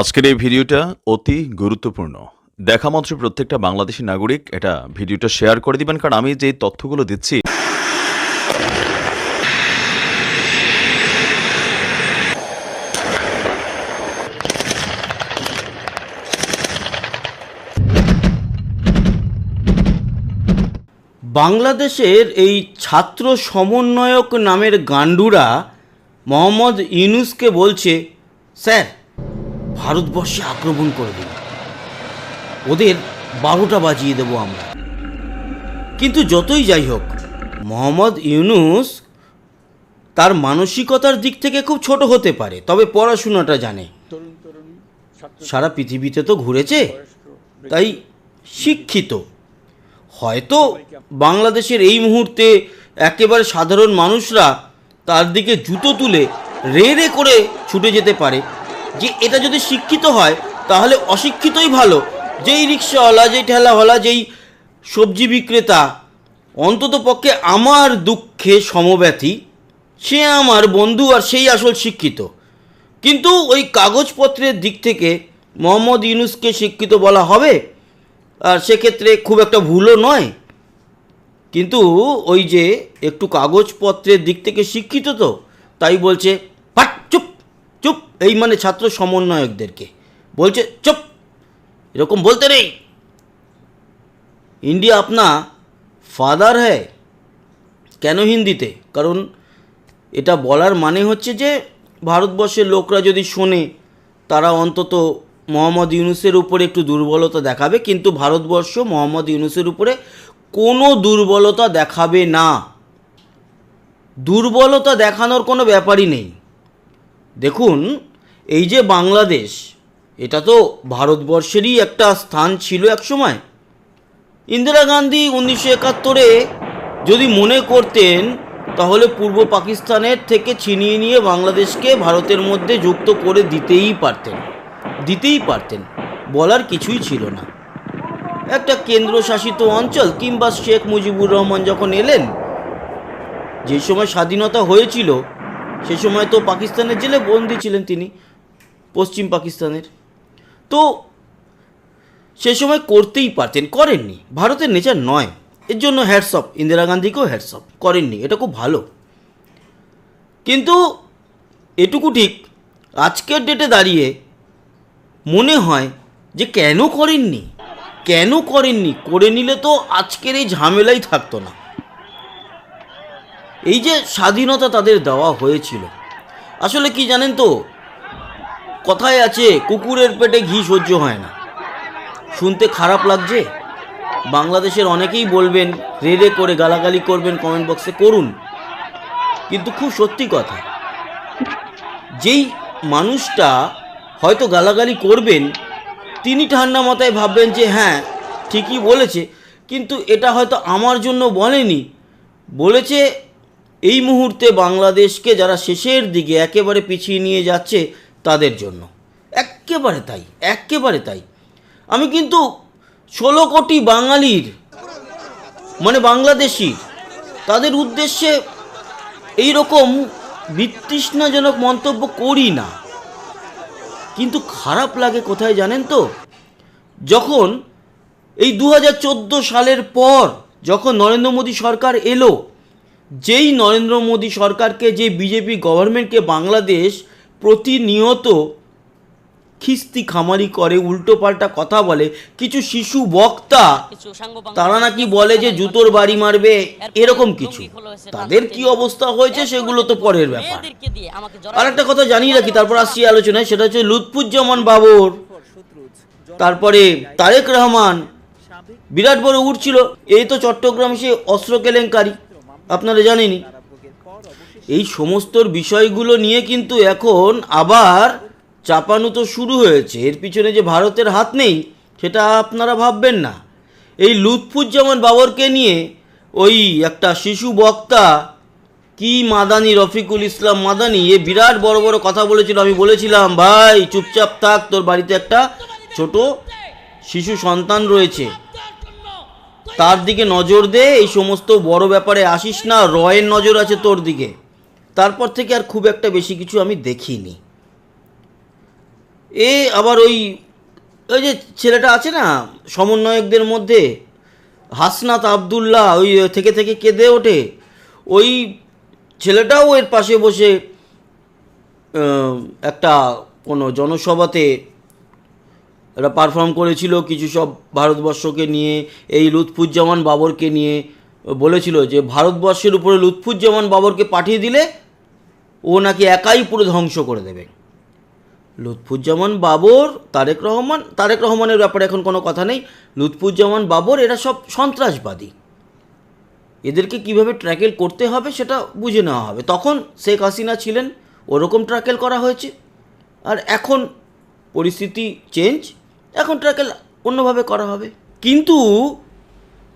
আজকের এই ভিডিওটা অতি গুরুত্বপূর্ণ। দেখা মাত্র প্রত্যেকটা বাংলাদেশি নাগরিক এটা ভিডিওটা শেয়ার করে দিবেন, কারণ আমি যে তথ্যগুলো দিচ্ছি বাংলাদেশের এই ছাত্র সমন্বয়ক নামের গান্ডুরা মোহাম্মদ ইউনুসকে বলছে, স্যার ভারতবর্ষে আক্রমণ করে দিন ওদের বারোটা বাজিয়ে দেবো আমরা। কিন্তু যতই যাই হোক, মোহাম্মদ ইউনুস তার মানসিকতার দিক থেকে খুব ছোট হতে পারে, তবে পড়াশোনাটা জানে। সারা পৃথিবীতে তো ঘুরেছে, তাই শিক্ষিত। হয়তো বাংলাদেশের এই মুহূর্তে একেবারে সাধারণ মানুষরা তার দিকে জুতো তুলে রে রে করে ছুটে যেতে পারে। যে এটা যদি শিক্ষিত হয়, তাহলে অশিক্ষিতই ভালো। যেই রিক্সাওয়ালা, যেই ঠেলাওয়ালা, যেই সবজি বিক্রেতা, অন্তত পক্ষে আমার দুঃখে সমব্যথী, সে আমার বন্ধু আর সেই আসল শিক্ষিত। কিন্তু ওই কাগজপত্রের দিক থেকে মোহাম্মদ ইউনুসকে শিক্ষিত বলা হবে, আর সেক্ষেত্রে খুব একটা ভুলও নয়। কিন্তু ওই যে একটু কাগজপত্রের দিক থেকে শিক্ষিত তো, তাই বলছে চুপ, এই মানে ছাত্র সমন্বয়কদেরকে। বলছে, চুপ, এরকম বলতে নেই। ইন্ডিয়া আপনা ফাদার হ্যায়, কেন হিন্দিতে? কারণ এটা বলার মানে হচ্ছে যে, ভারতবর্ষের লোকরা যদি শোনে, তারা অন্তত মোহাম্মদ ইউনুসের উপরে একটু দুর্বলতা দেখাবে, কিন্তু ভারতবর্ষ মোহাম্মদ ইউনুসের উপরে কোনো দুর্বলতা দেখাবে না। দুর্বলতা দেখানোর কোনো ব্যাপারই নেই। দেখুন, এই যে বাংলাদেশ, এটা তো ভারতবর্ষেরই একটা স্থান ছিল এক সময় ইন্দিরা গান্ধী উনিশশো একাত্তরে যদি মনে করতেন, তাহলে পূর্ব পাকিস্তানের থেকে ছিনিয়ে নিয়ে বাংলাদেশকে ভারতের মধ্যে যুক্ত করে দিতেই পারতেন দিতেই পারতেন। বলার কিছুই ছিল না। একটা কেন্দ্রশাসিত অঞ্চল কিংবা শেখ মুজিবুর রহমান যখন এলেন, যে সময় স্বাধীনতা হয়েছিল সে সময় তো পাকিস্তানের জেলে বন্দি ছিলেন তিনি, পশ্চিম পাকিস্তানের। তো সে সময় করতেই পারতেন, করেননি। ভারতের নেচার নয়। এর জন্য হ্যাটসঅপ ইন্দিরা গান্ধীকেও হ্যাটসঅপ করেননি। এটা খুব ভালো। কিন্তু এটুকু ঠিক, আজকের ডেটে দাঁড়িয়ে মনে হয় যে কেন করেননি? কেন করেননি? করে নিলে তো আজকের এই ঝামেলাই থাকতো না। এই যে স্বাধীনতা তাদের দেওয়া হয়েছিল, আসলে কি জানেন তো? কথায় আছে, কুকুরের পেটে ঘি সহ্য হয় না। শুনতে খারাপ লাগছে? বাংলাদেশের অনেকেই বলবেন রে রে করে গালাগালি করবেন কমেন্ট বক্সে করুন। কিন্তু খুব সত্যি কথা, যেই মানুষটা হয়তো গালাগালি করবেন, তিনি ঠান্ডা মাথায় ভাববেন যে হ্যাঁ ঠিকই বলেছে। কিন্তু এটা হয়তো আমার জন্য বলেনি। বলেছে এই মুহূর্তে বাংলাদেশকে যারা শেষের দিকে একেবারে পিছিয়ে নিয়ে যাচ্ছে তাদের জন্য। একেবারে তাই একেবারে তাই। আমি কিন্তু ষোলো কোটি বাঙালির মানে বাংলাদেশি তাদের উদ্দেশ্যে এই রকম বিতৃষ্ণাজনক মন্তব্য করি না। কিন্তু খারাপ লাগে কোথায় জানেন তো? যখন এই দু হাজার চোদ্দ সালের পর যখন নরেন্দ্র মোদী সরকার এলো যেই নরেন্দ্র মোদী সরকারকে যে বিজেপি গভর্নমেন্টকে বাংলাদেশ প্রতিনিয়ত খিস্তি খামারি করে উল্টোপাল্টা কথা বলে কিছু শিশু বক্তা তারা নাকি বলে যে জুতোর বাড়ি মারবে এরকম কিছু। তাদের কি অবস্থা হয়েছে সেগুলো তো পরের ব্যাপার। আর একটা কথা জানিয়ে রাখি তারপর আসছি আলোচনায় সেটা হচ্ছে লুৎফুজ্জামান বাবর। তারপরে তারেক রহমান বিরাট বড় উঠছিল এই তো চট্টগ্রাম সে অস্ত্র কেলেঙ্কারি। আপনারা জানেনই। এই সমস্ত বিষয়গুলো নিয়ে কিন্তু এখন আবার চাপানো তো শুরু হয়েছে। এর পিছনে যে ভারতের হাত নেই, সেটা আপনারা ভাববেন না। এই লুৎফুজ্জামান বাবরকে নিয়ে ওই একটা শিশু বক্তা কি মাদানি, রফিকুল ইসলাম মাদানি, এ বিরাট বড় বড় কথা বলেছিল। আমি বলেছিলাম, ভাই, চুপচাপ থাক, তোর বাড়িতে একটা ছোট শিশু সন্তান রয়েছে। তার দিকে নজর দে, এই সমস্ত বড় ব্যাপারে আসিস না, রয়ের নজর আছে তোর দিকে। তারপর থেকে আর খুব একটা বেশি কিছু আমি দেখিনি। এ আবার ওই ওই যে ছেলেটা আছে না, সমন্বয়কদের মধ্যে, হাসনাত আবদুল্লাহ, ওই থেকে থেকে কেঁদে ওঠে। ওই ছেলেটাও এর পাশে বসে একটা কোনো জনসভাতে এরা পারফর্ম করেছিল, কিছু সব ভারতবর্ষকে নিয়ে, এই লুৎফুজ্জামান বাবরকে নিয়ে বলেছিল যে, ভারতবর্ষের উপরে লুৎফুজ্জামান বাবরকে পাঠিয়ে দিলে ও নাকি একাই পুরো ধ্বংস করে দেবে। লুৎফুজ্জামান বাবর, তারেক রহমান, তারেক রহমানের ব্যাপারে এখন কোনো কথা নেই। লুৎফুজ্জামান বাবর এরা সব সন্ত্রাসবাদী। এদেরকে কীভাবে ট্র্যাকেল করতে হবে সেটা বুঝে নেওয়া হবে। তখন শেখ হাসিনা ছিলেন, ওরকম ট্র্যাকেল করা হয়েছে। আর এখন পরিস্থিতি চেঞ্জ এখন ট্র্যাকেল অন্যভাবে করা হবে। কিন্তু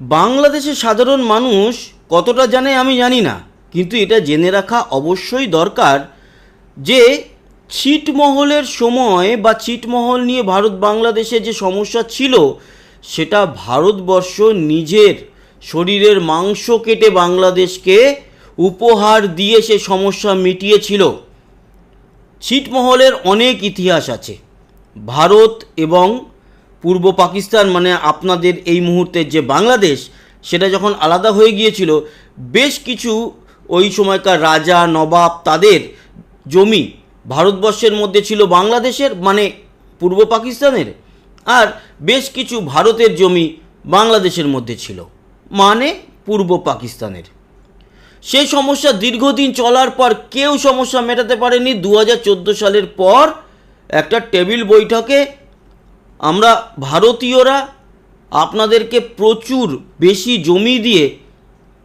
বাংলাদেশের সাধারণ মানুষ কতটা জানে আমি জানি না। কিন্তু এটা জেনে রাখা অবশ্যই দরকার যে ছিটমহলের সময় বা ছিটমহল নিয়ে ভারত বাংলাদেশে যে সমস্যা ছিল, সেটা ভারতবর্ষ নিজের শরীরের মাংস কেটে বাংলাদেশকে উপহার দিয়ে সে সমস্যা মিটিয়েছিল। ছিটমহলের অনেক ইতিহাস আছে। ভারত এবং পূর্ব পাকিস্তান মানে আপনাদের এই মুহূর্তের যে বাংলাদেশ, সেটা যখন আলাদা হয়ে গিয়েছিল, বেশ কিছু ওই সময়কার রাজা, নবাব তাদের জমি ভারতবর্ষের মধ্যে ছিল বাংলাদেশের মানে পূর্ব পাকিস্তানের, আর বেশ কিছু ভারতের জমি বাংলাদেশের মধ্যে ছিল মানে পূর্ব পাকিস্তানের। সেই সমস্যা দীর্ঘদিন চলার পর কেউ সমস্যা মেটাতে পারেনি। দু হাজার চোদ্দ সালের পর একটা টেবিল বৈঠকে আমরা ভারতীয়রা আপনাদেরকে প্রচুর বেশি জমি দিয়ে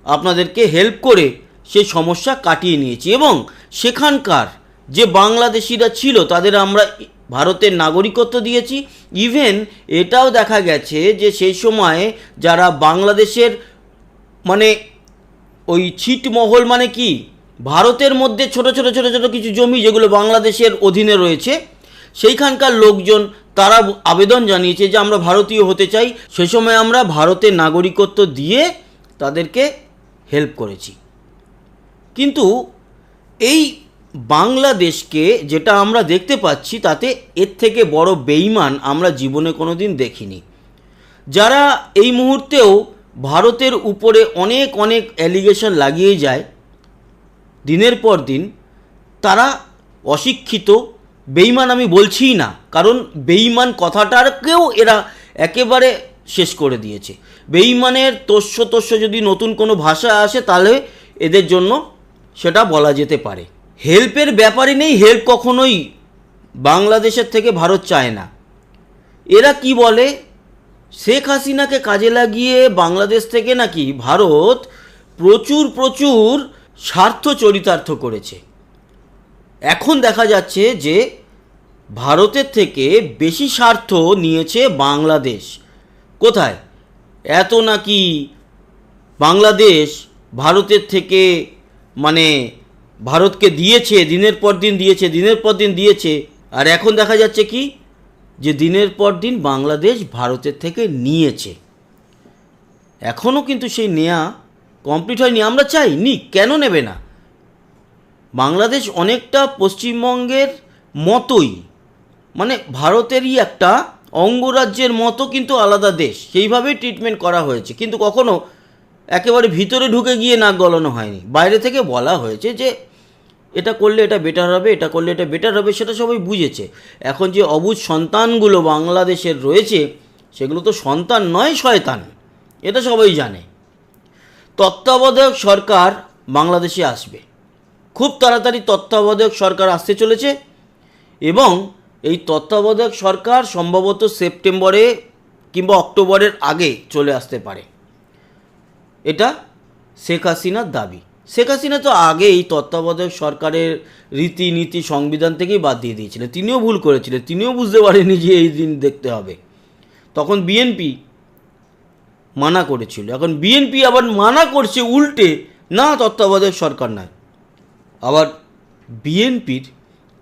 আপনাদেরকে হেল্প করে সেই সমস্যা কাটিয়ে নিয়েছি এবং সেখানকার যে বাংলাদেশিরা ছিল তাদের আমরা ভারতের নাগরিকত্ব দিয়েছি। ইভেন এটাও দেখা গেছে যে সেই সময়ে যারা বাংলাদেশের মানে ওই ছিটমহল মানে কি? ভারতের মধ্যে ছোট ছোট ছোট ছোট কিছু জমি যেগুলো বাংলাদেশের অধীনে রয়েছে সেইখানকার লোকজন তারা আবেদন জানিয়েছে যে আমরা ভারতীয় হতে চাই। সে সময় আমরা ভারতের নাগরিকত্ব দিয়ে তাদেরকে হেল্প করেছি। কিন্তু এই বাংলাদেশকে যেটা আমরা দেখতে পাচ্ছি, তাতে এর থেকে বড় বেইমান আমরা জীবনে কোনো দিন দেখিনি। যারা এই মুহূর্তেও ভারতের উপরে অনেক অনেক অ্যালিগেশন লাগিয়ে যায়, দিনের পর দিন, তারা অশিক্ষিত বেইমান আমি বলছিই না, কারণ বেইমান কথাটাকেও এরা একেবারে শেষ করে দিয়েছে। বেইমানের তস্য তস্য যদি নতুন কোনো ভাষা আসে, তাহলে এদের জন্য সেটা বলা যেতে পারে। হেল্পের ব্যাপারে নেই, হেল্প কখনোই বাংলাদেশের থেকে ভারত চায় না। এরা কি বলে? শেখ হাসিনাকে কাজে লাগিয়ে বাংলাদেশ থেকে নাকি ভারত প্রচুর প্রচুর স্বার্থ চরিতার্থ করেছে। এখন দেখা যাচ্ছে যে ভারতের থেকে বেশি স্বার্থ নিয়েছে বাংলাদেশ। কোথায়? এত নাকি বাংলাদেশ ভারতের থেকে মানে ভারতকে দিয়েছে, দিনের পর দিন দিয়েছে, দিনের পর দিন দিয়েছে। আর এখন দেখা যাচ্ছে কি? যে দিনের পর দিন বাংলাদেশ ভারতের থেকে নিয়েছে। এখনও কিন্তু সেই নেয়া কমপ্লিট হয়নি। আমরা চাই নি, কেন নেবে না? বাংলাদেশ অনেকটা পশ্চিমবঙ্গের মতোই মানে ভারতেরই একটা অঙ্গরাজ্যের মতো কিন্তু আলাদা দেশ। সেইভাবেই ট্রিটমেন্ট করা হয়েছে। কিন্তু কখনো একেবারে ভিতরে ঢুকে গিয়ে নাক গলানো হয়নি। বাইরে থেকে বলা হয়েছে যে, এটা করলে এটা বেটার হবে, এটা করলে এটা বেটার হবে, সেটা সবাই বুঝেছে। এখন যে অবুজ সন্তানগুলো বাংলাদেশের রয়েছে, সেগুলো তো সন্তান নয়, শয়তান। এটা সবাই জানে। তত্ত্বাবধায়ক সরকার বাংলাদেশে আসবে। খুব তাড়াতাড়ি তত্ত্বাবধায়ক সরকার আসতে চলেছে এবং এই তত্ত্বাবধায়ক সরকার সম্ভবত সেপ্টেম্বরে কিংবা অক্টোবরের আগে চলে আসতে পারে। এটা শেখ হাসিনার দাবি। শেখ হাসিনা তো আগে এই তত্ত্বাবধায়ক সরকারের রীতিনীতি সংবিধান থেকেই বাদ দিয়ে দিয়েছিলেন। তিনিও ভুল করেছিলেন। তিনিও বুঝতে পারেনি যে এই দিন দেখতে হবে। তখন বিএনপি মানা করেছিল। এখন বিএনপি আবার মানা করছে উল্টে, না তত্ত্বাবধায়ক সরকার নয়। আবার বিএনপির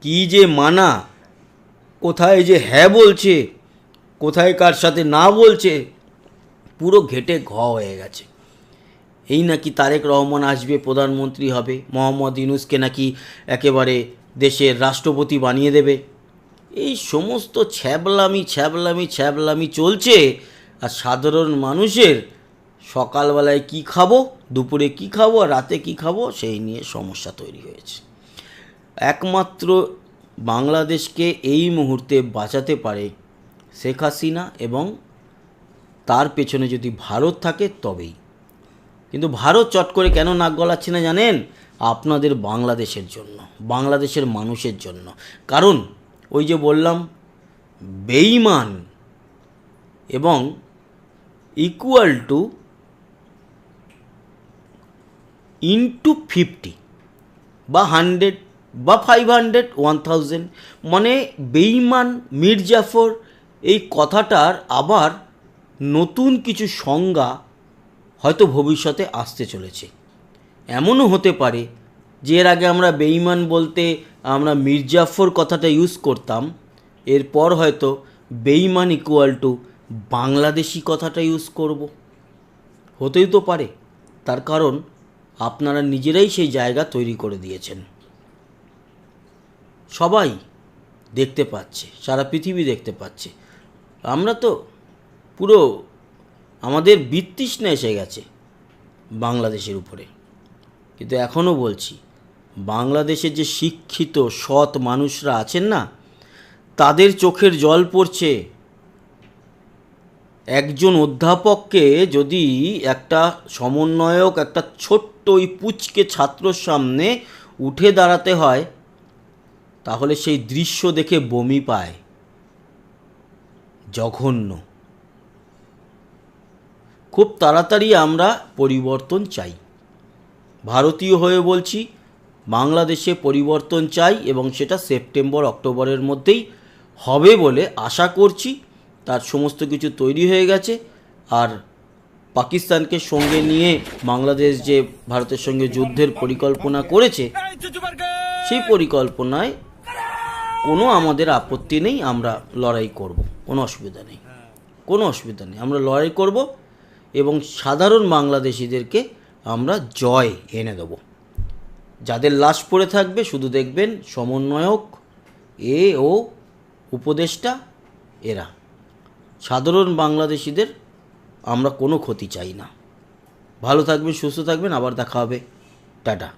কি যে মানা কোথায় যে হ্যাঁ বলছে, কোথায় কার সাথে না বলছে, পুরো ঘেটে ঘ হয়ে গেছে। এই নাকি তারেক রহমান আসবে, প্রধানমন্ত্রী হবে, মোহাম্মদ ইউনুসকে নাকি একেবারে দেশের রাষ্ট্রপতি বানিয়ে দেবে। এই সমস্ত ছ্যাবলামি ছ্যাবলামি ছ্যাবলামি চলছে, আর সাধারণ মানুষের সকালবেলায় কি খাব, দুপুরে কি খাব, আর রাতে কি খাব, সেই নিয়ে সমস্যা তৈরি হয়েছে। একমাত্র বাংলাদেশকে এই মুহূর্তে বাঁচাতে পারে শেখ হাসিনা এবং তার পেছনে যদি ভারত থাকে তবেই। কিন্তু ভারত চট করে কেন নাক গলাচ্ছে না জানেন? আপনাদের বাংলাদেশের জন্য, বাংলাদেশের মানুষের জন্য। কারণ ওই যে বললাম বেইমান এবং ইকুয়াল টু ইন্টু ফিফটি বা হান্ড্রেড বা ফাইভ হান্ড্রেড ওয়ান থাউজেন্ড মানে বেইমান মির্জাফর এই কথাটার আবার নতুন কিছু সংজ্ঞা হয়তো ভবিষ্যতে আসতে চলেছে। এমনও হতে পারে যে এর আগে আমরা বেইমান বলতে আমরা মির্জাফর কথাটা ইউজ করতাম, এরপর হয়তো বেইমান ইকুয়াল টু বাংলাদেশি কথাটা ইউজ করব। হতেই তো পারে, তার কারণ আপনারা নিজেরাই সেই জায়গা তৈরি করে দিয়েছেন। সবাই দেখতে পাচ্ছে, সারা পৃথিবী দেখতে পাচ্ছে। আমরা তো পুরো আমাদের বিতৃষ্ণা এসে গেছে বাংলাদেশের উপরে। কিন্তু এখনও বলছি, বাংলাদেশের যে শিক্ষিত, সৎ মানুষরা আছেন না, তাদের চোখের জল পড়ছে। একজন অধ্যাপককে যদি একটা সমন্বয়ক, একটা ছোট্ট ওই পুচকে ছাত্রর সামনে উঠে দাঁড়াতে হয় তাহলে সেই দৃশ্য দেখে বমি পায় জঘন্য। খুব তাড়াতাড়ি আমরা পরিবর্তন চাই। ভারতীয় হয়ে বলছি, বাংলাদেশে পরিবর্তন চাই এবং সেটা সেপ্টেম্বর, অক্টোবরের মধ্যেই হবে বলে আশা করছি। তার সমস্ত কিছু তৈরি হয়ে গেছে আর পাকিস্তানকে সঙ্গে নিয়ে বাংলাদেশ যে ভারতের সঙ্গে যুদ্ধের পরিকল্পনা করেছে, সেই পরিকল্পনায় কোনো আমাদের আপত্তি নেই, আমরা লড়াই করব। কোনো অসুবিধা নেই। কোনো অসুবিধা নেই। আমরা লড়াই করব এবং সাধারণ বাংলাদেশিদেরকে আমরা জয় এনে দেব। যাদের লাশ পড়ে থাকবে, শুধু দেখবেন সমন্বয়ক, এ ও উপদেষ্টা, এরা। সাধারণ বাংলাদেশিদের আমরা কোনো ক্ষতি চাই না। ভালো থাকবেন, সুস্থ থাকবেন। আবার দেখা হবে। টাটা।